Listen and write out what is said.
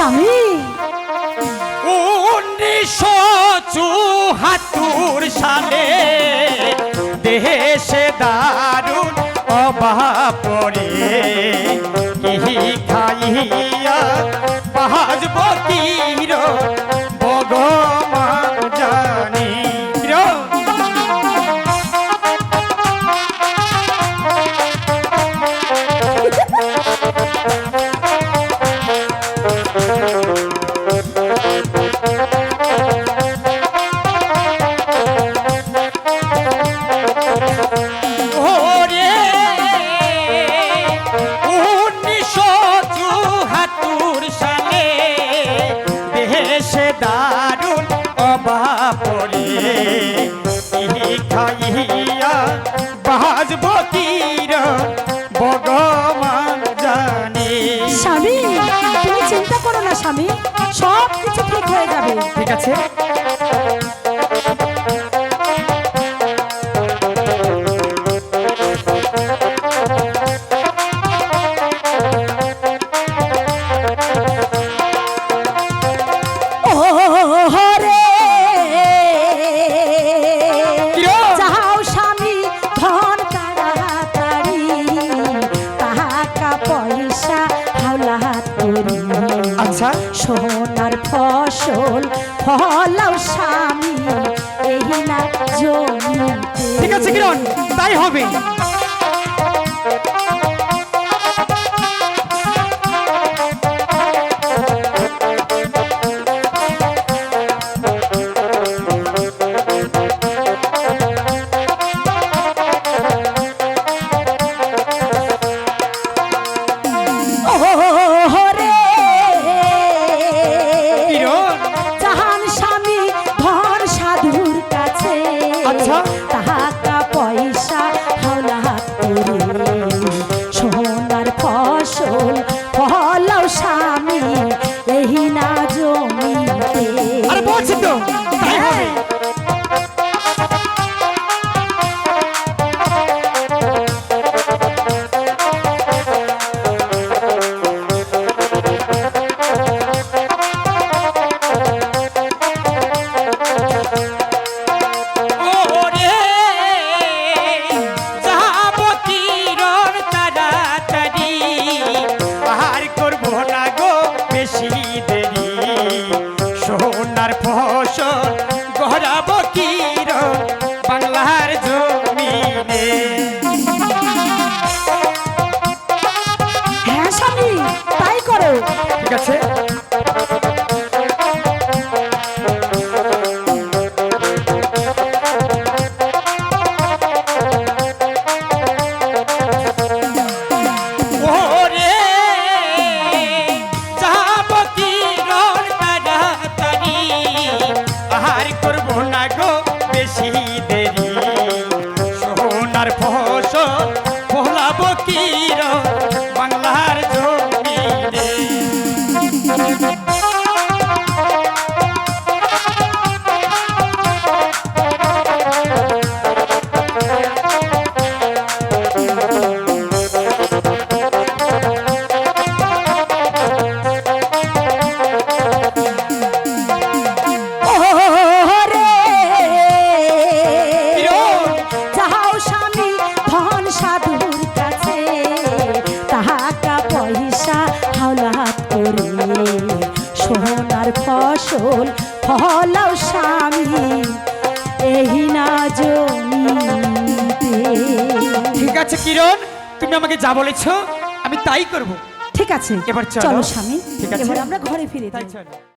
স্বামী। উনিশশো চুহাত্তর সালে দেশে দারুণ অভাব পড়ে। খাইয়া বাজব স্বামী সব কিছু ঠিক হয়ে যাবে। ঠিক আছে? আচ্ছা সোনার ফসল ফলাও স্বামী এই না জমি ঠিক আছে কিরণ তাই হবে। সোনার ফসল ফলাও স্বামী এই না জমিতে ঠিক আছে কিরণ তুমি আমাকে যা বলেছ আমি তাই করব ঠিক আছে এবার চলো। স্বামী ঠিক আছে। এবার আমরা ঘরে ফিরে তাই যাই চলো